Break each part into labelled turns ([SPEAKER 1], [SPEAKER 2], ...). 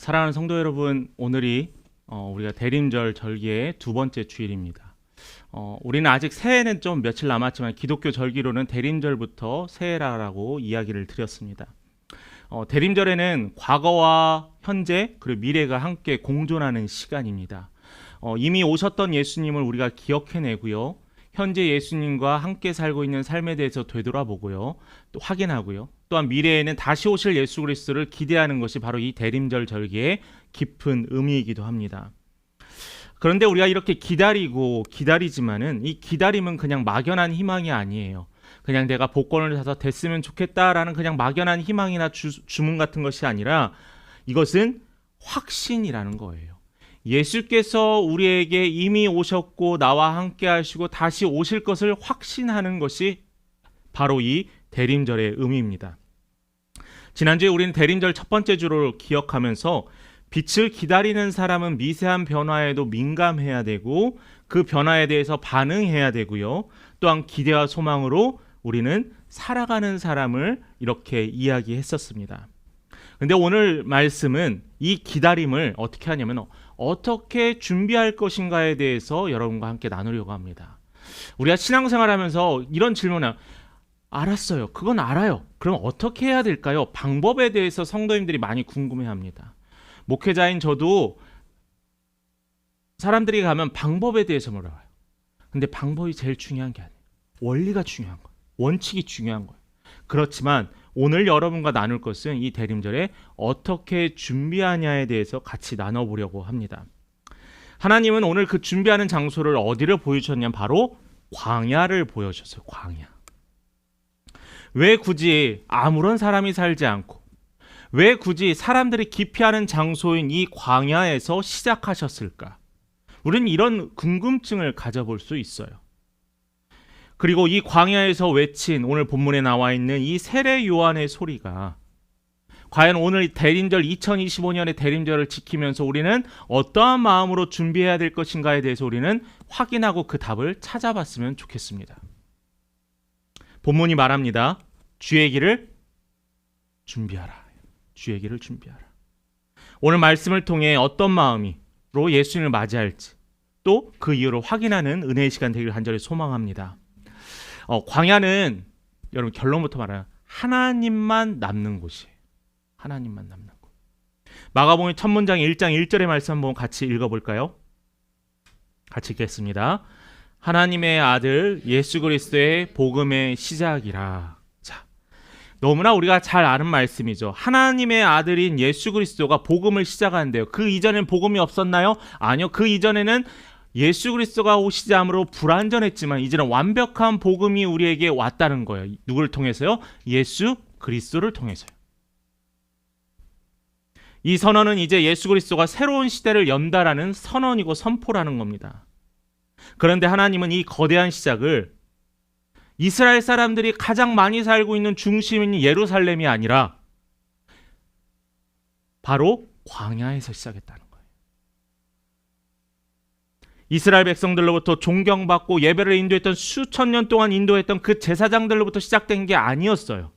[SPEAKER 1] 사랑하는 성도 여러분, 오늘이 어, 우리가 대림절 절기의 두 번째 주일입니다. 어, 우리는 아직 새해는 좀 며칠 남았지만 기독교 절기로는 대림절부터 새해라고 이야기를 드렸습니다. 어, 대림절에는 과거와 현재 그리고 미래가 함께 공존하는 시간입니다. 어, 이미 오셨던 예수님을 우리가 기억해내고요. 현재 예수님과 함께 살고 있는 삶에 대해서 되돌아보고요. 또 확인하고요. 또한 미래에는 다시 오실 예수 그리스도를 기대하는 것이 바로 이 대림절 절기의 깊은 의미이기도 합니다. 그런데 우리가 이렇게 기다리고 기다리지만은 이 기다림은 그냥 막연한 희망이 아니에요. 그냥 내가 복권을 사서 됐으면 좋겠다라는 그냥 막연한 희망이나 주, 주문 같은 것이 아니라 이것은 확신이라는 거예요. 예수께서 우리에게 이미 오셨고 나와 함께 하시고 다시 오실 것을 확신하는 것이 바로 이 대림절의 의미입니다. 지난주에 우리는 대림절 첫 번째 주를 기억하면서 빛을 기다리는 사람은 미세한 변화에도 민감해야 되고 그 변화에 대해서 반응해야 되고요. 또한 기대와 소망으로 우리는 살아가는 사람을 이렇게 이야기했었습니다. 근데 오늘 말씀은 이 기다림을 어떻게 하냐면 어떻게 준비할 것인가에 대해서 여러분과 함께 나누려고 합니다. 우리가 신앙생활 하면서 이런 질문을 알았어요. 그건 알아요. 그럼 어떻게 해야 될까요? 방법에 대해서 성도님들이 많이 궁금해 합니다. 목회자인 저도 사람들이 가면 방법에 대해서 물어봐요. 근데 방법이 제일 중요한 게 아니에요. 원리가 중요한 거예요. 원칙이 중요한 거예요. 그렇지만 오늘 여러분과 나눌 것은 이 대림절에 어떻게 준비하냐에 대해서 같이 나눠보려고 합니다. 하나님은 오늘 그 준비하는 장소를 어디를 보여주셨냐면 바로 광야를 보여주셨어요. 광야. 왜 굳이 아무런 사람이 살지 않고 왜 굳이 사람들이 기피하는 장소인 이 광야에서 시작하셨을까? 우리는 이런 궁금증을 가져볼 수 있어요. 그리고 이 광야에서 외친 오늘 본문에 나와 있는 이 세례 요한의 소리가 과연 오늘 대림절 2025년의 대림절을 지키면서 우리는 어떠한 마음으로 준비해야 될 것인가에 대해서 우리는 확인하고 그 답을 찾아봤으면 좋겠습니다. 본문이 말합니다. 주의 길을 준비하라. 주의 길을 준비하라. 오늘 말씀을 통해 어떤 마음으로 예수님을 맞이할지 또 그 이유를 확인하는 은혜의 시간 되기를 간절히 소망합니다. 어, 광야는 여러분 결론부터 말해요. 하나님만 남는 곳이에요. 하나님만 남는 곳. 마가복음 첫 문장 1장 1절의 말씀 한번 같이 읽어볼까요? 같이 읽겠습니다. 하나님의 아들 예수 그리스도의 복음의 시작이라. 자, 너무나 우리가 잘 아는 말씀이죠. 하나님의 아들인 예수 그리스도가 복음을 시작하는데요. 그 이전엔 복음이 없었나요? 아니요. 그 이전에는 예수 그리스도가 오시지 않으로 불완전했지만 이제는 완벽한 복음이 우리에게 왔다는 거예요. 누구를 통해서요? 예수 그리스도를 통해서요. 이 선언은 이제 예수 그리스도가 새로운 시대를 연다라는 선언이고 선포라는 겁니다. 그런데 하나님은 이 거대한 시작을 이스라엘 사람들이 가장 많이 살고 있는 중심인 예루살렘이 아니라 바로 광야에서 시작했다는 거예요. 이스라엘 백성들로부터 존경받고 예배를 인도했던 수천 년 동안 인도했던 그 제사장들로부터 시작된 게 아니었어요.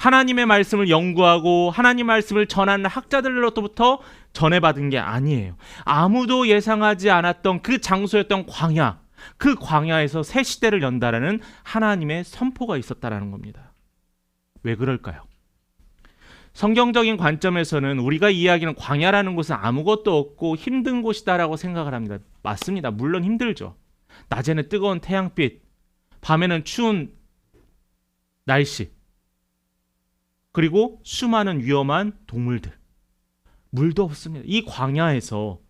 [SPEAKER 1] 하나님의 말씀을 연구하고 하나님 말씀을 전하는 학자들로부터 전해받은 게 아니에요. 아무도 예상하지 않았던 그 장소였던 광야, 그 광야에서 새 시대를 연다라는 하나님의 선포가 있었다라는 겁니다. 왜 그럴까요? 성경적인 관점에서는 우리가 이야기하는 광야라는 곳은 아무것도 없고 힘든 곳이다라고 생각을 합니다. 맞습니다. 물론 힘들죠. 낮에는 뜨거운 태양빛, 밤에는 추운 날씨, 그리고 수많은 위험한 동물들. 물도 없습니다. 이 광야에서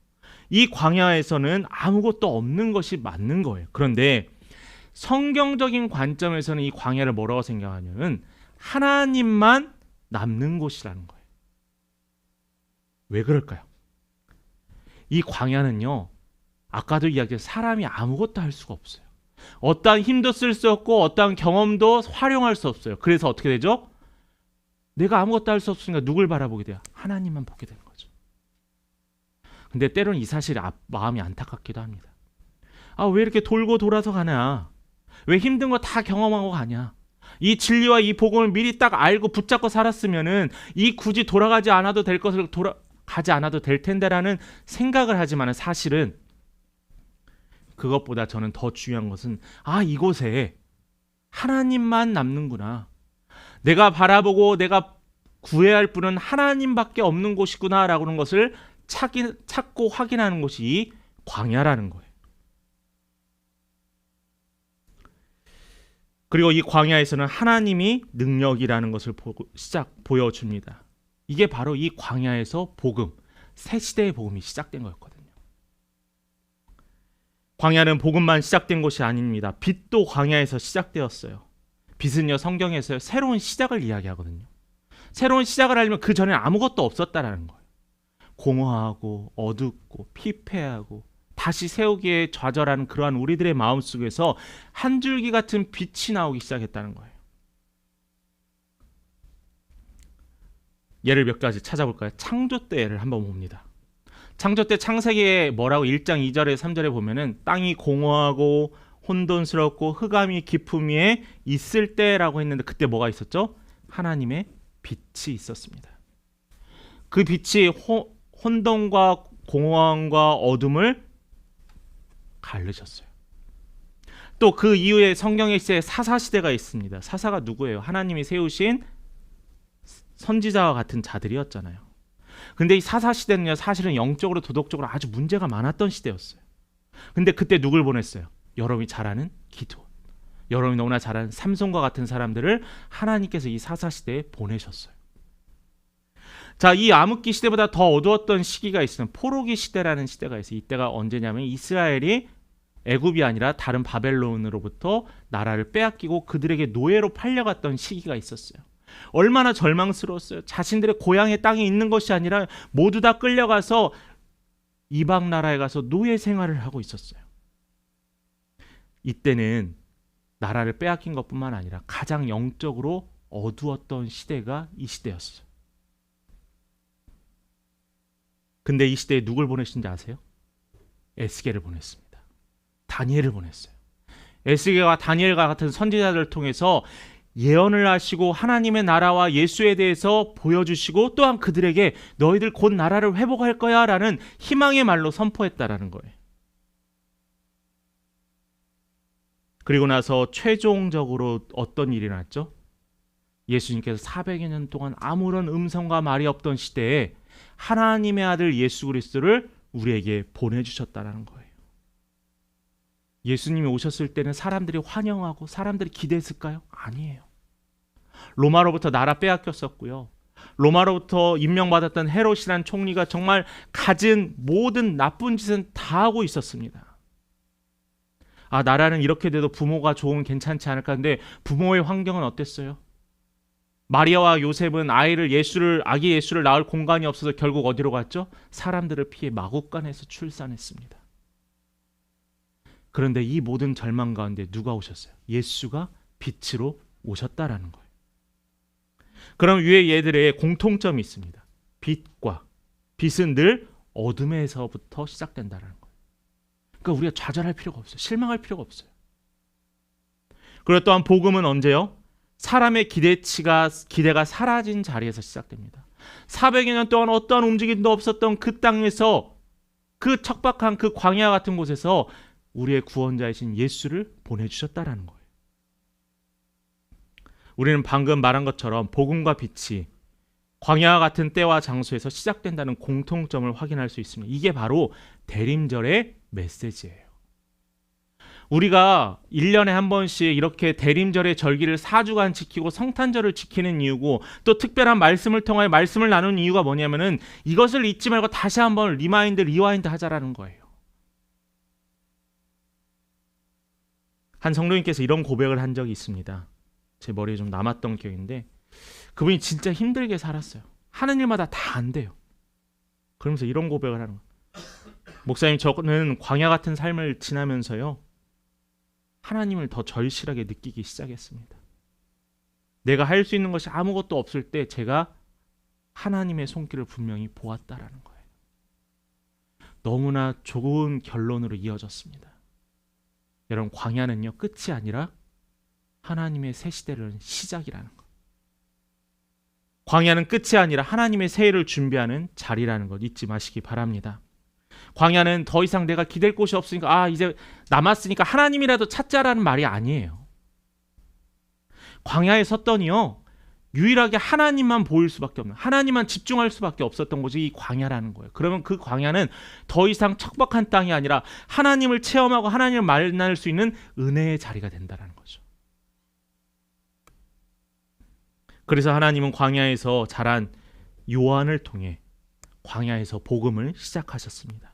[SPEAKER 1] 이 광야에서는 아무것도 없는 것이 맞는 거예요. 그런데 성경적인 관점에서는 이 광야를 뭐라고 생각하냐면 하나님만 남는 곳이라는 거예요. 왜 그럴까요? 이 광야는요. 아까도 이야기했 사람이 아무것도 할 수가 없어요. 어떠한 힘도 쓸 수 없고 어떠한 경험도 활용할 수 없어요. 그래서 어떻게 되죠? 내가 아무것도 할 수 없으니까 누굴 바라보게 돼요? 하나님만 보게 되는 거죠. 근데 때로는 이 사실이 마음이 안타깝기도 합니다. 아, 왜 이렇게 돌고 돌아서 가냐? 왜 힘든 거 다 경험하고 가냐? 이 진리와 이 복음을 미리 딱 알고 붙잡고 살았으면은 이 굳이 돌아가지 않아도 될 것을 돌아가지 않아도 될 텐데라는 생각을 하지만은 사실은 그것보다 저는 더 중요한 것은 아 이곳에 하나님만 남는구나. 내가 바라보고 내가 구해야 할 분은 하나님밖에 없는 곳이구나라는 것을 찾기, 찾고 확인하는 것이 이 광야라는 거예요. 그리고 이 광야에서는 하나님이 능력이라는 것을 보, 시작 보여줍니다. 이게 바로 이 광야에서 복음, 새 시대의 복음이 시작된 거였거든요. 광야는 복음만 시작된 것이 아닙니다. 빛도 광야에서 시작되었어요. 빛은요 성경에서 새로운 시작을 이야기하거든요. 새로운 시작을 하려면 그 전에 아무것도 없었다라는 거예요. 공허하고 어둡고 피폐하고 다시 세우기에 좌절하는 그러한 우리들의 마음 속에서 한 줄기 같은 빛이 나오기 시작했다는 거예요. 예를 몇 가지 찾아볼까요? 창조 때를 한번 봅니다. 창조 때 창세기에 뭐라고 1장 2절에 3절에 보면은 땅이 공허하고 혼돈스럽고 흑암이 깊음 위에 있을 때라고 했는데 그때 뭐가 있었죠? 하나님의 빛이 있었습니다. 그 빛이 호, 혼돈과 공허함과 어둠을 가르셨어요. 또 그 이후에 성경의 시대에 사사 시대가 있습니다. 사사가 누구예요? 하나님이 세우신 선지자와 같은 자들이었잖아요. 근데 이 사사 시대는요, 사실은 영적으로 도덕적으로 아주 문제가 많았던 시대였어요. 근데 그때 누굴 보냈어요? 여러분이 잘 아는 기도. 여러분이 너무나 잘 아는 삼손과 같은 사람들을 하나님께서 이 사사 시대에 보내셨어요. 자, 이 암흑기 시대보다 더 어두웠던 시기가 있으면 포로기 시대라는 시대가 있어요. 이때가 언제냐면 이스라엘이 애굽이 아니라 다른 바벨론으로부터 나라를 빼앗기고 그들에게 노예로 팔려갔던 시기가 있었어요. 얼마나 절망스러웠어요. 자신들의 고향의 땅에 있는 것이 아니라 모두 다 끌려가서 이방 나라에 가서 노예 생활을 하고 있었어요. 이때는 나라를 빼앗긴 것뿐만 아니라 가장 영적으로 어두웠던 시대가 이 시대였어요. 근데 이 시대에 누굴 보내신지 아세요? 에스겔을 보냈습니다. 다니엘을 보냈어요. 에스겔과 다니엘과 같은 선지자들을 통해서 예언을 하시고 하나님의 나라와 예수에 대해서 보여주시고 또한 그들에게 너희들 곧 나라를 회복할 거야 라는 희망의 말로 선포했다라는 거예요. 그리고 나서 최종적으로 어떤 일이 났죠? 예수님께서 400여 년 동안 아무런 음성과 말이 없던 시대에 하나님의 아들 예수 그리스도를 우리에게 보내주셨다는 거예요. 예수님이 오셨을 때는 사람들이 환영하고 사람들이 기대했을까요? 아니에요. 로마로부터 나라 빼앗겼었고요. 로마로부터 임명받았던 헤롯이란 총리가 정말 가진 모든 나쁜 짓은 다 하고 있었습니다. 아, 나라는 이렇게 돼도 부모가 좋으면 괜찮지 않을까? 근데 부모의 환경은 어땠어요? 마리아와 요셉은 아이를 예수를 아기 예수를 낳을 공간이 없어서 결국 어디로 갔죠? 사람들을 피해 마국간에서 출산했습니다. 그런데 이 모든 절망 가운데 누가 오셨어요? 예수가 빛으로 오셨다라는 거예요. 그럼 위에 얘들의 공통점이 있습니다. 빛과 빛은 늘 어둠에서부터 시작된다는 거예요. 그러니까 우리가 좌절할 필요가 없어요. 실망할 필요가 없어요. 그리고 또한 복음은 언제요? 사람의 기대치가 기대가 사라진 자리에서 시작됩니다. 400여 년 동안 어떠한 움직임도 없었던 그 땅에서 그 척박한 그 광야 같은 곳에서 우리의 구원자이신 예수를 보내주셨다라는 거예요. 우리는 방금 말한 것처럼 복음과 빛이 광야 같은 때와 장소에서 시작된다는 공통점을 확인할 수 있습니다. 이게 바로 대림절의 메시지예요. 우리가 1년에 한 번씩 이렇게 대림절의 절기를 4주간 지키고 성탄절을 지키는 이유고 또 특별한 말씀을 통하여 말씀을 나누는 이유가 뭐냐면은 이것을 잊지 말고 다시 한번 리마인드 리와인드 하자라는 거예요. 한 성도님께서 이런 고백을 한 적이 있습니다. 제 머리에 좀 남았던 기억인데 그분이 진짜 힘들게 살았어요. 하는 일마다 다 안 돼요. 그러면서 이런 고백을 하는 거예요. 목사님 저는 광야 같은 삶을 지나면서요. 하나님을 더 절실하게 느끼기 시작했습니다. 내가 할 수 있는 것이 아무것도 없을 때 제가 하나님의 손길을 분명히 보았다라는 거예요. 너무나 좋은 결론으로 이어졌습니다. 여러분 광야는요 끝이 아니라 하나님의 새 시대를 시작이라는 것. 광야는 끝이 아니라 하나님의 새해를 준비하는 자리라는 것 잊지 마시기 바랍니다. 광야는 더 이상 내가 기댈 곳이 없으니까 아 이제 남았으니까 하나님이라도 찾자라는 말이 아니에요. 광야에 섰더니요 유일하게 하나님만 보일 수밖에 없는 하나님만 집중할 수밖에 없었던 곳이 이 광야라는 거예요. 그러면 그 광야는 더 이상 척박한 땅이 아니라 하나님을 체험하고 하나님을 만날 수 있는 은혜의 자리가 된다라는 거죠. 그래서 하나님은 광야에서 자란 요한을 통해 광야에서 복음을 시작하셨습니다.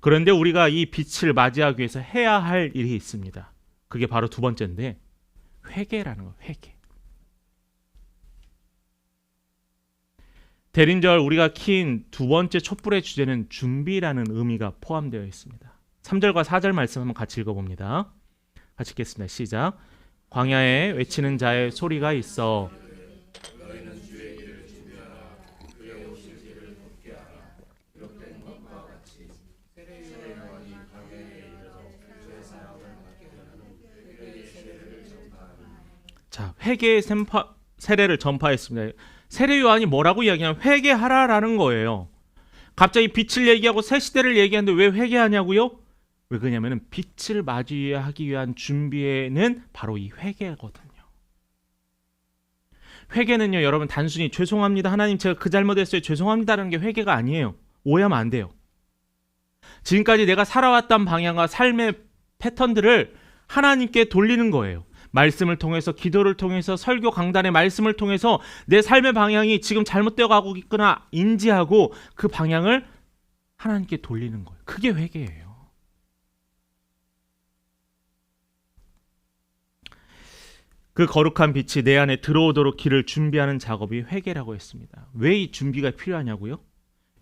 [SPEAKER 1] 그런데 우리가 이 빛을 맞이하기 위해서 해야 할 일이 있습니다. 그게 바로 두 번째인데 회개라는 거, 회개. 대림절 우리가 킨 두 번째 촛불의 주제는 준비라는 의미가 포함되어 있습니다. 3절과 4절 말씀 한번 같이 읽어봅니다. 같이 읽겠습니다. 시작. 광야에 외치는 자의 소리가 있어 회개의 샘파, 세례를 전파했습니다. 세례 요한이 뭐라고 이야기하냐면 회개하라라는 거예요. 갑자기 빛을 얘기하고 새 시대를 얘기하는데 왜 회개하냐고요? 왜 그러냐면은 빛을 맞이하기 위한 준비에는 바로 이 회개거든요. 회개는요, 여러분 단순히 죄송합니다. 하나님 제가 그 잘못했어요. 죄송합니다라는 게 회개가 아니에요. 오해하면 안 돼요. 지금까지 내가 살아왔던 방향과 삶의 패턴들을 하나님께 돌리는 거예요. 말씀을 통해서 기도를 통해서 설교 강단의 말씀을 통해서 내 삶의 방향이 지금 잘못되어 가고 있구나 인지하고 그 방향을 하나님께 돌리는 거예요. 그게 회개예요. 그 거룩한 빛이 내 안에 들어오도록 길을 준비하는 작업이 회개라고 했습니다. 왜 이 준비가 필요하냐고요?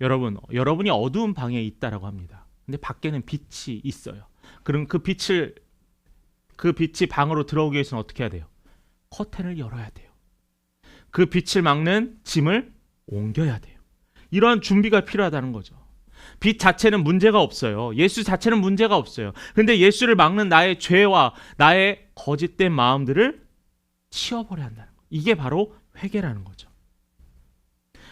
[SPEAKER 1] 여러분, 여러분이 어두운 방에 있다라고 합니다. 근데 밖에는 빛이 있어요. 그럼 그 빛을 그 빛이 방으로 들어오기 위해서는 어떻게 해야 돼요? 커튼을 열어야 돼요. 그 빛을 막는 짐을 옮겨야 돼요. 이러한 준비가 필요하다는 거죠. 빛 자체는 문제가 없어요. 예수 자체는 문제가 없어요. 근데 예수를 막는 나의 죄와 나의 거짓된 마음들을 치워버려야 한다는 거. 이게 바로 회개라는 거죠.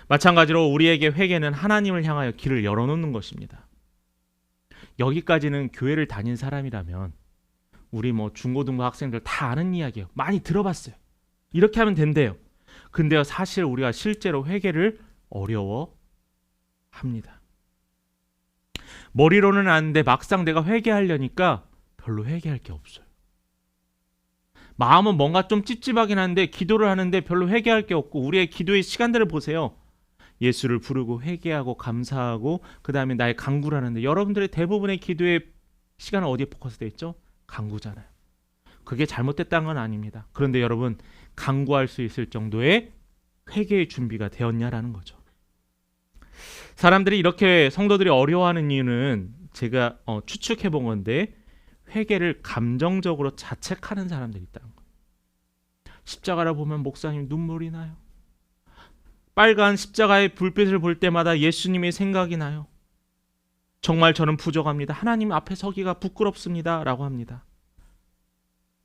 [SPEAKER 1] 마찬가지로 우리에게 회개는 하나님을 향하여 길을 열어놓는 것입니다. 여기까지는 교회를 다닌 사람이라면 우리 뭐 중고등부 학생들 다 아는 이야기예요. 많이 들어봤어요. 이렇게 하면 된대요. 근데요, 사실 우리가 실제로 회개를 어려워 합니다. 머리로는 아는데 막상 내가 회개하려니까 별로 회개할 게 없어요. 마음은 뭔가 좀 찝찝하긴 한데 기도를 하는데 별로 회개할 게 없고 우리의 기도의 시간들을 보세요. 예수를 부르고 회개하고 감사하고 그 다음에 나의 강구를 하는데 여러분들의 대부분의 기도의 시간은 어디에 포커스되어 있죠? 강구잖아요. 그게 잘못됐다는 건 아닙니다. 그런데 여러분 강구할 수 있을 정도의 회개의 준비가 되었냐라는 거죠. 사람들이 이렇게 성도들이 어려워하는 이유는 제가 어, 추측해 본 건데 회개를 감정적으로 자책하는 사람들이 있다는 거예요. 십자가를 보면 목사님 눈물이 나요. 빨간 십자가의 불빛을 볼 때마다 예수님의 생각이 나요. 정말 저는 부족합니다. 하나님 앞에 서기가 부끄럽습니다 라고 합니다.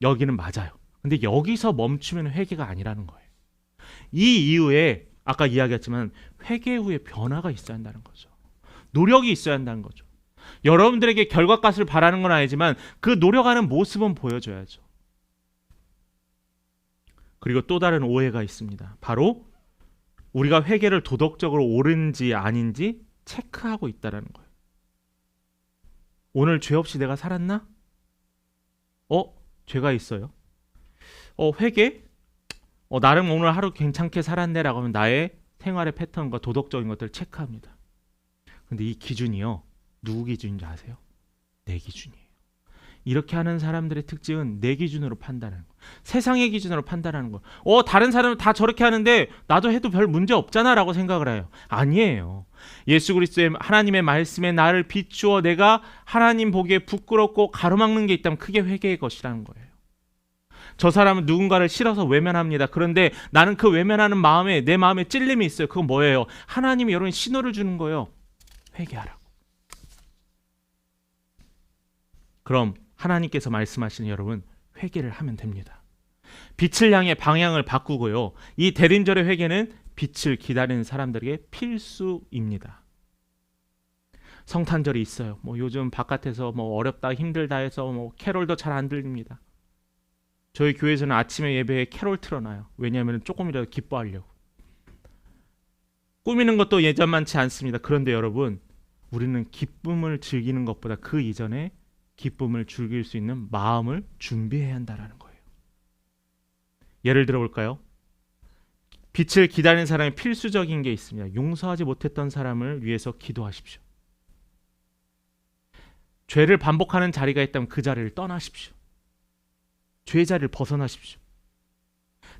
[SPEAKER 1] 여기는 맞아요. 근데 여기서 멈추면 회개가 아니라는 거예요. 이 이후에 아까 이야기했지만 회개 후에 변화가 있어야 한다는 거죠. 노력이 있어야 한다는 거죠. 여러분들에게 결과값을 바라는 건 아니지만 그 노력하는 모습은 보여줘야죠. 그리고 또 다른 오해가 있습니다. 바로 우리가 회개를 도덕적으로 옳은지 아닌지 체크하고 있다라는 거예요. 오늘 죄 없이 내가 살았나? 어? 죄가 있어요. 어, 회개? 어, 나름 오늘 하루 괜찮게 살았네라고 하면 나의 생활의 패턴과 도덕적인 것들을 체크합니다. 근데 이 기준이요. 누구 기준인지 아세요? 내 기준이에요. 이렇게 하는 사람들의 특징은 내 기준으로 판단하는 거. 세상의 기준으로 판단하는 거. 어, 다른 사람은 다 저렇게 하는데 나도 해도 별 문제 없잖아라고 생각을 해요. 아니에요. 예수 그리스도의 하나님의 말씀에 나를 비추어 내가 하나님 보기에 부끄럽고 가로막는 게 있다면 그게 회개의 것이라는 거예요. 저 사람은 누군가를 싫어서 외면합니다. 그런데 나는 그 외면하는 마음에 내 마음에 찔림이 있어요. 그건 뭐예요? 하나님이 여러분 신호를 주는 거예요. 회개하라고. 그럼 하나님께서 말씀하시는 여러분 회개를 하면 됩니다. 빛을 향해 방향을 바꾸고요. 이 대림절의 회개는 빛을 기다리는 사람들에게 필수입니다. 성탄절이 있어요. 뭐 요즘 바깥에서 뭐 어렵다 힘들다 해서 뭐 캐롤도 잘 안 들립니다. 저희 교회에서는 아침에 예배에 캐롤 틀어놔요. 왜냐하면 조금이라도 기뻐하려고. 꾸미는 것도 예전만치 않습니다. 그런데 여러분, 우리는 기쁨을 즐기는 것보다 그 이전에 기쁨을 즐길 수 있는 마음을 준비해야 한다라는 거예요. 예를 들어 볼까요? 빛을 기다리는 사람의 필수적인 게 있습니다. 용서하지 못했던 사람을 위해서 기도하십시오. 죄를 반복하는 자리가 있다면 그 자리를 떠나십시오. 죄 자리를 벗어나십시오.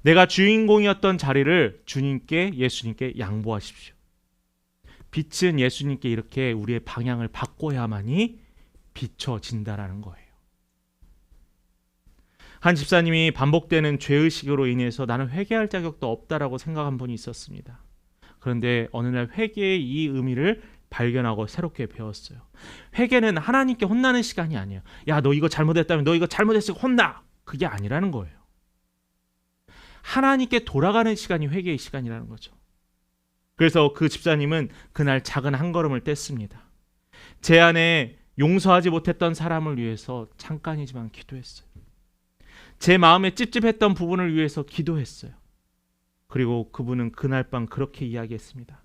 [SPEAKER 1] 내가 주인공이었던 자리를 주님께 예수님께 양보하십시오. 빛은 예수님께 이렇게 우리의 방향을 바꿔야만이 비춰진다라는 거예요. 한 집사님이 반복되는 죄의식으로 인해서 나는 회개할 자격도 없다라고 생각한 분이 있었습니다. 그런데 어느 날 회개의 이 의미를 발견하고 새롭게 배웠어요. 회개는 하나님께 혼나는 시간이 아니에요. 야, 너 이거 잘못했다면 너 이거 잘못했으니까 혼나. 그게 아니라는 거예요. 하나님께 돌아가는 시간이 회개의 시간이라는 거죠. 그래서 그 집사님은 그날 작은 한 걸음을 뗐습니다. 제 안에 용서하지 못했던 사람을 위해서 잠깐이지만 기도했어요. 제 마음에 찝찝했던 부분을 위해서 기도했어요. 그리고 그분은 그날 밤 그렇게 이야기했습니다.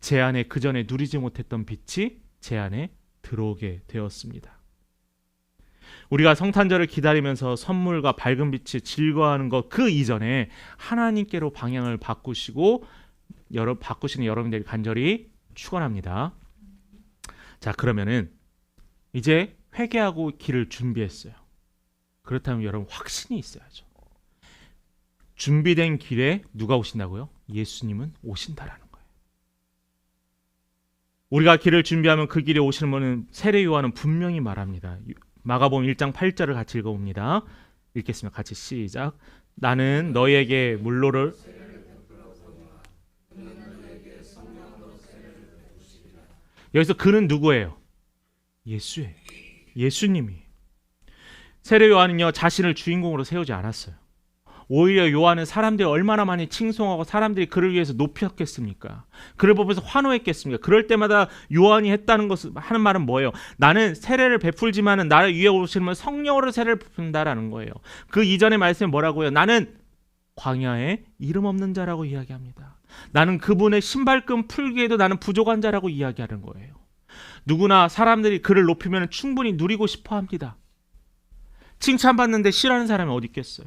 [SPEAKER 1] 제 안에 그 전에 누리지 못했던 빛이 제 안에 들어오게 되었습니다. 우리가 성탄절을 기다리면서 선물과 밝은 빛이 즐거워하는 것 그 이전에 하나님께로 방향을 바꾸시고 여러 바꾸시는 여러분들이 간절히 축원합니다. 자 그러면은 이제 회개하고 길을 준비했어요. 그렇다면 여러분 확신이 있어야죠. 준비된 길에 누가 오신다고요? 예수님은 오신다라는 거예요. 우리가 길을 준비하면 그 길에 오시는 분은 세례 요한은 분명히 말합니다. 마가복음 1장 8절을 같이 읽어봅니다. 읽겠습니다. 같이 시작. 나는 너에게 물로를 여기서 그는 누구예요? 예수예요. 예수님이. 세례 요한은요 자신을 주인공으로 세우지 않았어요. 오히려 요한은 사람들이 얼마나 많이 칭송하고 사람들이 그를 위해서 높였겠습니까? 그를 보면서 환호했겠습니까? 그럴 때마다 요한이 했다는 것을 하는 말은 뭐예요? 나는 세례를 베풀지만은 나를 위해 오시는 성령으로 세례를 베푼다라는 거예요. 그 이전의 말씀이 뭐라고요? 나는 광야에 이름 없는 자라고 이야기합니다. 나는 그분의 신발끈 풀기에도 나는 부족한 자라고 이야기하는 거예요. 누구나 사람들이 그를 높이면 충분히 누리고 싶어 합니다. 칭찬받는데 싫어하는 사람이 어디 있겠어요?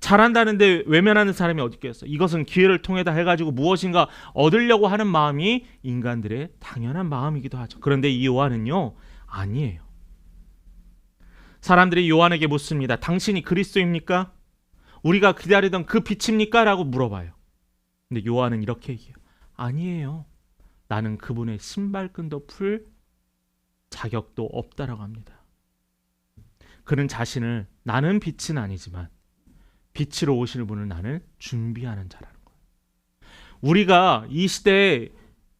[SPEAKER 1] 잘한다는데 외면하는 사람이 어디 있겠어요? 이것은 기회를 통해 다 해가지고 무엇인가 얻으려고 하는 마음이 인간들의 당연한 마음이기도 하죠. 그런데 이 요한은요, 아니에요. 사람들이 요한에게 묻습니다. 당신이 그리스도입니까? 우리가 기다리던 그 빛입니까? 라고 물어봐요. 근데 요한은 이렇게 얘기해요. 아니에요. 나는 그분의 신발끈도 풀 자격도 없다라고 합니다. 그는 자신을 나는 빛은 아니지만 빛으로 오실 분을 나는 준비하는 자라는 거예요. 우리가 이 시대에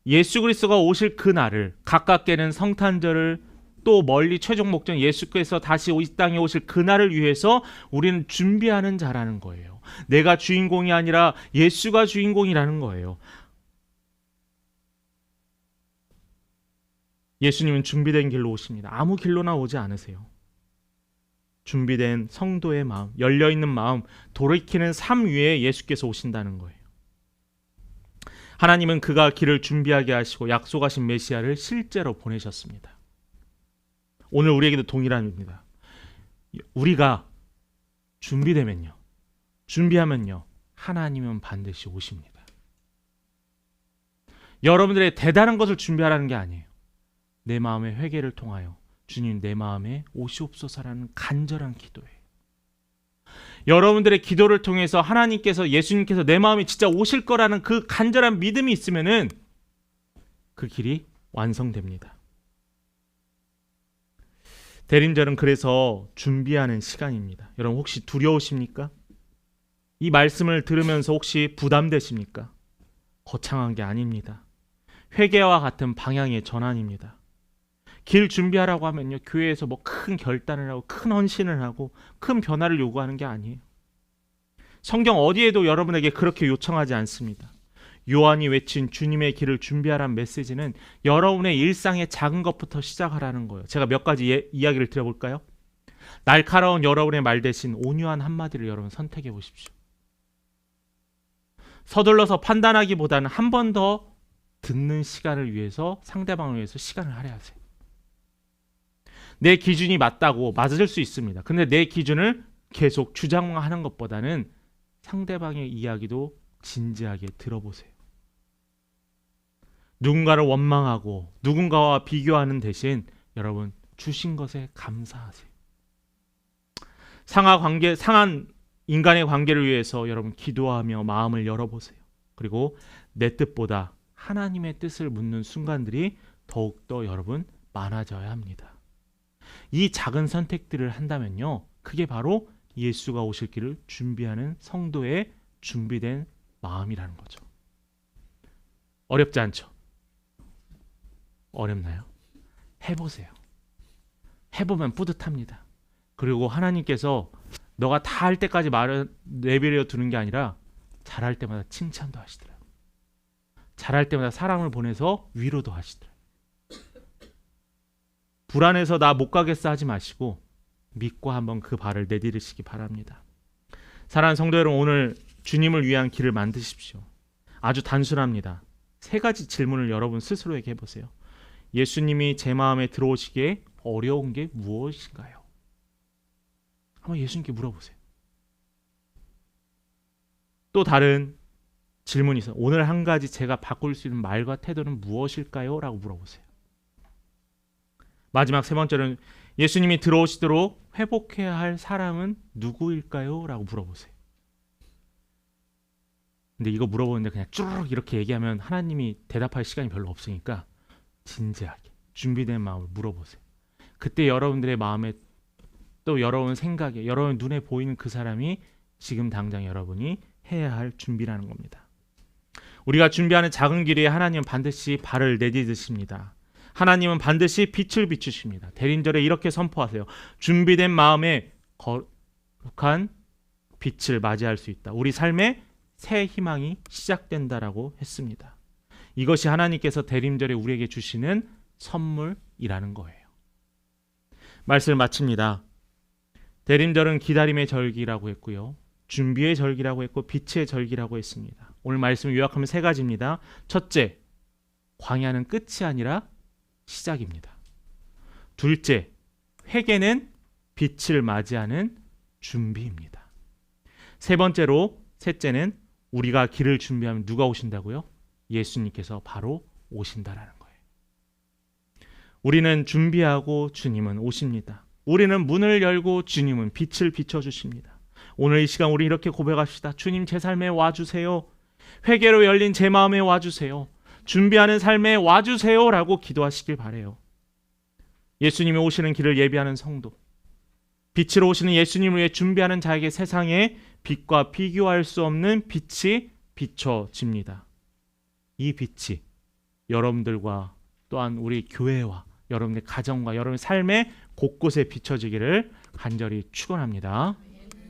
[SPEAKER 1] 예수 그리스도가 오실 그 날을 가깝게는 성탄절을 또 멀리 최종 목적 예수께서 다시 이 땅에 오실 그 날을 위해서 우리는 준비하는 자라는 거예요. 내가 주인공이 아니라 예수가 주인공이라는 거예요. 예수님은 준비된 길로 오십니다. 아무 길로나 오지 않으세요. 준비된 성도의 마음, 열려 있는 마음, 돌이키는 삶 위에 예수께서 오신다는 거예요. 하나님은 그가 길을 준비하게 하시고 약속하신 메시아를 실제로 보내셨습니다. 오늘 우리에게도 동일합니다. 우리가 준비되면요. 준비하면요. 하나님은 반드시 오십니다. 여러분들의 대단한 것을 준비하라는 게 아니에요. 내 마음의 회개를 통하여 주님 내 마음에 오시옵소서라는 간절한 기도예요. 여러분들의 기도를 통해서 하나님께서 예수님께서 내 마음에 진짜 오실 거라는 그 간절한 믿음이 있으면은 그 길이 완성됩니다. 대림절은 그래서 준비하는 시간입니다. 여러분 혹시 두려우십니까? 이 말씀을 들으면서 혹시 부담되십니까? 거창한 게 아닙니다. 회개와 같은 방향의 전환입니다. 길 준비하라고 하면요. 교회에서 뭐 큰 결단을 하고 큰 헌신을 하고 큰 변화를 요구하는 게 아니에요. 성경 어디에도 여러분에게 그렇게 요청하지 않습니다. 요한이 외친 주님의 길을 준비하라는 메시지는 여러분의 일상의 작은 것부터 시작하라는 거예요. 제가 몇 가지 예- 이야기를 드려볼까요? 날카로운 여러분의 말 대신 온유한 한마디를 여러분 선택해 보십시오. 서둘러서 판단하기보다는 한 번 더 듣는 시간을 위해서 상대방을 위해서 시간을 할애하세요. 내 기준이 맞다고 맞을 수 있습니다. 근데 내 기준을 계속 주장하는 것보다는 상대방의 이야기도 진지하게 들어보세요. 누군가를 원망하고 누군가와 비교하는 대신 여러분 주신 것에 감사하세요. 상하 관계 상한 인간의 관계를 위해서 여러분 기도하며 마음을 열어보세요. 그리고 내 뜻보다 하나님의 뜻을 묻는 순간들이 더욱더 여러분 많아져야 합니다. 이 작은 선택들을 한다면요. 그게 바로 예수가 오실 길을 준비하는 성도의 준비된 마음이라는 거죠. 어렵지 않죠? 어렵나요? 해보세요. 해보면 뿌듯합니다. 그리고 하나님께서 너가 다 할 때까지 말을 내버려 두는 게 아니라 잘할 때마다 칭찬도 하시더라고요. 잘할 때마다 사랑을 보내서 위로도 하시더라고요. 불안해서 나 못 가겠어 하지 마시고 믿고 한번 그 발을 내디디시기 바랍니다. 사랑하는 성도 여러분 오늘 주님을 위한 길을 만드십시오. 아주 단순합니다. 세 가지 질문을 여러분 스스로에게 해보세요. 예수님이 제 마음에 들어오시기에 어려운 게 무엇인가요? 한번 예수님께 물어보세요. 또 다른 질문이 있어요. 오늘 한 가지 제가 바꿀 수 있는 말과 태도는 무엇일까요? 라고 물어보세요. 마지막 세 번째는 예수님이 들어오시도록 회복해야 할 사람은 누구일까요? 라고 물어보세요. 근데 이거 물어보는데 그냥 쭈르륵 이렇게 얘기하면 하나님이 대답할 시간이 별로 없으니까 진지하게 준비된 마음을 물어보세요. 그때 여러분들의 마음에 또 여러분 생각에 여러분 눈에 보이는 그 사람이 지금 당장 여러분이 해야 할 준비라는 겁니다. 우리가 준비하는 작은 길에 하나님은 반드시 발을 내디드십니다. 하나님은 반드시 빛을 비추십니다. 대림절에 이렇게 선포하세요. 준비된 마음에 거룩한 빛을 맞이할 수 있다. 우리 삶에 새 희망이 시작된다라고 했습니다. 이것이 하나님께서 대림절에 우리에게 주시는 선물이라는 거예요. 말씀을 마칩니다. 대림절은 기다림의 절기라고 했고요. 준비의 절기라고 했고 빛의 절기라고 했습니다. 오늘 말씀을 요약하면 세 가지입니다. 첫째, 광야는 끝이 아니라 시작입니다. 둘째, 회개는 빛을 맞이하는 준비입니다. 세 번째로 셋째는 우리가 길을 준비하면 누가 오신다고요? 예수님께서 바로 오신다라는 거예요. 우리는 준비하고 주님은 오십니다. 우리는 문을 열고 주님은 빛을 비춰 주십니다. 오늘 이 시간 우리 이렇게 고백합시다. 주님 제 삶에 와 주세요. 회개로 열린 제 마음에 와 주세요. 준비하는 삶에 와 주세요라고 기도하시길 바래요. 예수님이 오시는 길을 예비하는 성도. 빛으로 오시는 예수님을 위해 준비하는 자에게 세상에 빛과 비교할 수 없는 빛이 비춰집니다. 이 빛이 여러분들과 또한 우리 교회와 여러분의 가정과 여러분의 삶의 곳곳에 비춰지기를 간절히 축원합니다.